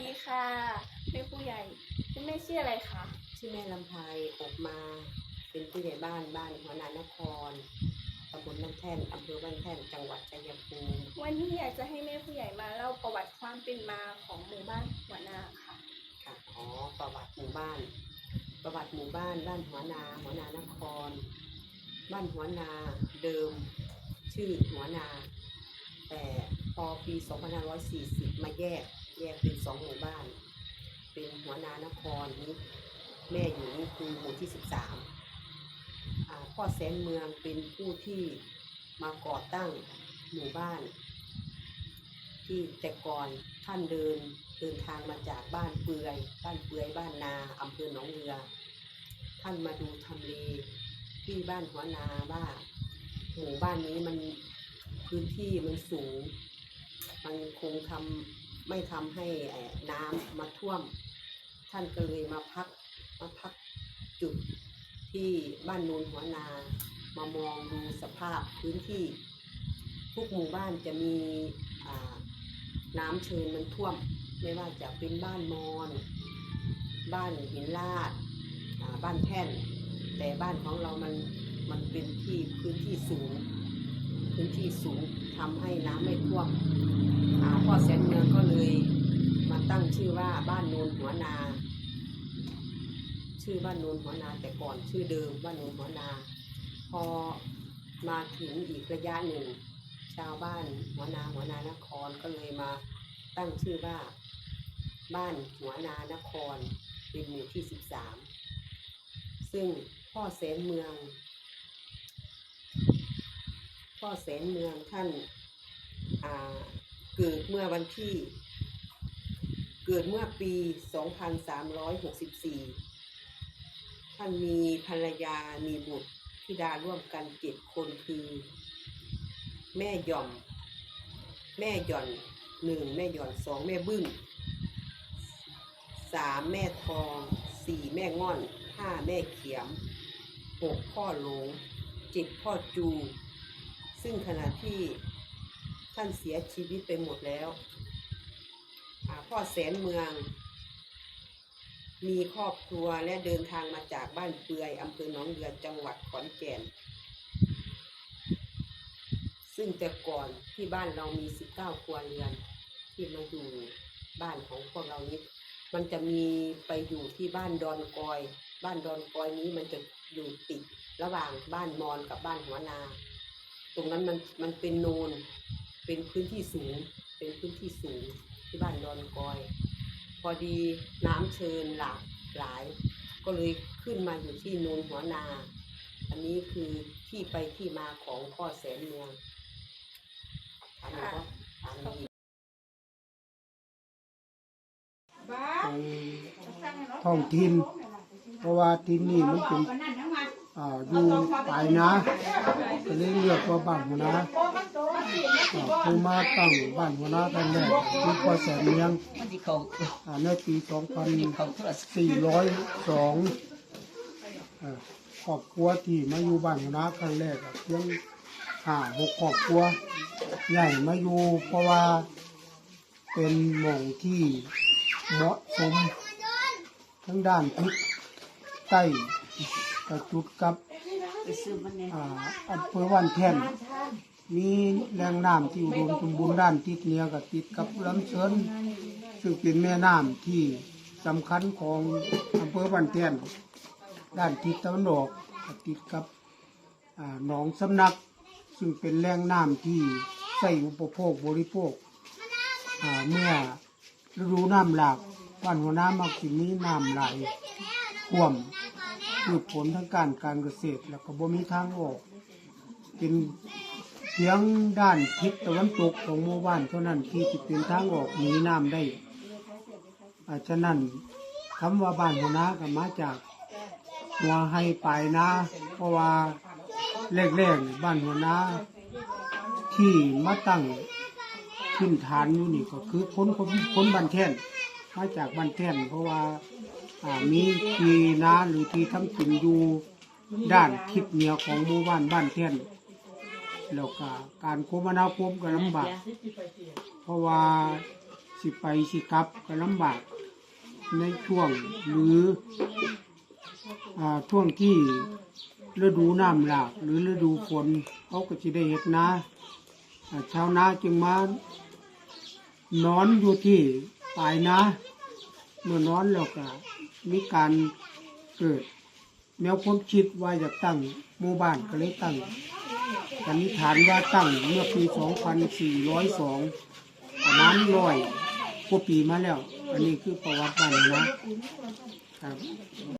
ดีค่ะแม่ผู้ใหญ่คุณแม่ชื่ออะไรคะชื่อแม่ลำไพออกมา เป็นผู้ใหญ่บ้านบ้านหัวนานครตำบลบ้านแท่นอำเภอบ้านแท่นจังหวัดชัยภูมิวันนี้อยากจะให้แม่ผู้ใหญ่มาเล่าประวัติความเป็นมาของหมู่บ้านหัวนาค่ะค่ะอ๋อประวัติหมู่บ้าน ประวัติหมู่บ้านบ้านหัวนาหัวนานคร บ้านหัวนาเดิม ชื่อหัวนา แต่พอปี 2540 มาแยกแยกเป็นสองหมู่บ้าน เป็นหัวนานครนี่แม่อยู่นี่คือหมู่ที่13อ่ามพ่อแสนเมืองเป็นผู้ที่มาก่อตั้งหมู่บ้าน ที่แต่ก่อนท่านเดินเดินทางมาจากบ้านเปือยบ้านเปือยบ้านนาอำเภอหนองเรือ ท่านมาดูทำเลที่บ้านหัวนาว่าหมู่บ้านนี้มันพื้นที่มันสูง มันคงทำ ไม่ทำให้น้ำมาท่วม ท่านก็เลยมาพักมาพักจุดที่บ้านนูนหัวนา มามองดูสภาพพื้นที่ทุกหมู่บ้านจะมีน้ำเชิญมันท่วม ไม่ว่าจะเป็นบ้านมอน บ้านหินลาดบ้านแท่น แต่บ้านของเรามันมันเป็นที่พื้นที่สูง พื้นที่สูงทำให้น้ำไม่ท่วมพ่อแสนเมืองก็เลยมาตั้งชื่อว่าบ้านโนนหัวนา ชื่อบ้านโนนหัวนาแต่ก่อนชื่อเดิมบ้านโนนหัวนา พอมาถึงอีกระยะหนึ่ง ชาวบ้านหัวนาหัวนานครก็เลยมาตั้งชื่อว่า บ้านหัวนานครเป็นหมู่ที่สิบสามซึ่งพ่อแสนเมือง พ่อแสนเมืองท่านาเกิดเมื่อวันที่ เกิดเมื่อปี 2364 ท่านมีภรรยามีบุตรธิดาร่วมกันเจ็ดคนคือ แม่หย่อม แม่หย่อนหนึ่งแม่หย่อนสองแม่บึ้งสามแม่ทองสี่แม่ง่อนห้าแม่เขียมหกพ่อหลงเจ็ดพ่อจู ซึ่งขณะที่ท่านเสียชีวิตไปหมดแล้ว พ่อแสนเมือง มีครอบครัวและเดินทางมาจากบ้านเปือยอำเภอหนองเรือจังหวัดขอนแก่น ซึ่งแต่ก่อนที่บ้านเรามี 19 ครัวเรือน ที่มาอยู่บ้านของพวกเรานี้ มันจะมีไปอยู่ที่บ้านดอนกอย บ้านดอนกอยนี้มันจะอยู่ติดระหว่างบ้านมอนกับบ้านหัวนา ตรงนั้นมันมันเป็นโนน เป็นพื้นที่สูง เป็นพื้นที่สูงที่บ้านดอนกอย พอดีน้ำเชิญหลากหลาย ก็เลยขึ้นมาอยู่ที่โนนหัวนา อันนี้คือที่ไปที่มาของพ่อแสนเมืองอันนี้ก็อันนี้ท้องถิ่นเพราะว่าที่นี่มันเป็น อ่าอยู่ปลายนะก็เลยเรียกว่าบ้านหัวนาอ่าผู้มาตั้งบ้านหัวนากันแรกคือพ่อแสนเมียงมันที่เขาอ่าในปี เขาโทรศัพท์2402อ่าครอบครัวที่มาอยู่บ้านหัวนาครั้งแรกอะเพียงห้าหกครอบครัวใหญ่มาอยู่เพราะว่าเป็นหม่องที่เหมาะสมทั้งด้านทิศใต้ กระจุดกับไปซื้อมันเนี่ยอ่าอำเภอวันแท่นมีแหล่งน้ำที่อุดมสมบูรณ์ด้านทิศเหนือกับติดกับลำเชิญซึ่งเป็นแม่น้ำที่สำคัญของอำเภอวันแท่นด้านทิศตะวันออกก็ติดกับอ่าหนองสำนัก ซึ่งเป็นแหล่งน้ำที่ใส่อุปโภคบริโภคอ่าเมื่อฤดูน้ำหลากบ้านหัวน้ำมักสิมีน้ำไหลท่วม พืชผลทางการการเกษตร แล้วก็บ่มีทางออก เป็นเพียงด้านทิศตะวันตกของหมู่บ้านเท่านั้นที่จะเป็นทางออกหนีน้ำได้อาฉะนั้นคำว่าบ้านหัวนาก็มาจากหัวให้ปลายนาเพราะว่าแรกๆบ้านหัวนาที่มาตั้งขึ้นฐานอยู่นี่ก็คือคนคนคนบ้านแท่นมาจากบ้านแท่นเพราะว่า อ่ามีที่นาหรือที่ทำกินอยู่ด้านทิศเหนือของหมู่บ้านบ้านแท่นแล้วก็การคมนาคมก็ลำบาก เพราะว่าสิไปสิกลับก็ลำบากในช่วงหรืออ่าช่วงที่ฤดูน้ำหลากหรือฤดูฝนเขาก็จะได้เห็ดนาอ่าชาวนาจึงมานอนอยู่ที่ปลายนาเมื่อนอนแล้วก็ มีการเกิดแนวความคิดว่าจะตั้งหมู่บ้านก็เลยตั้งสันนิษฐานว่าตั้งเมื่อปี 2402 ประมาณร้อยกว่าปีมาแล้ว อันนี้คือประวัติบ้านนะครับ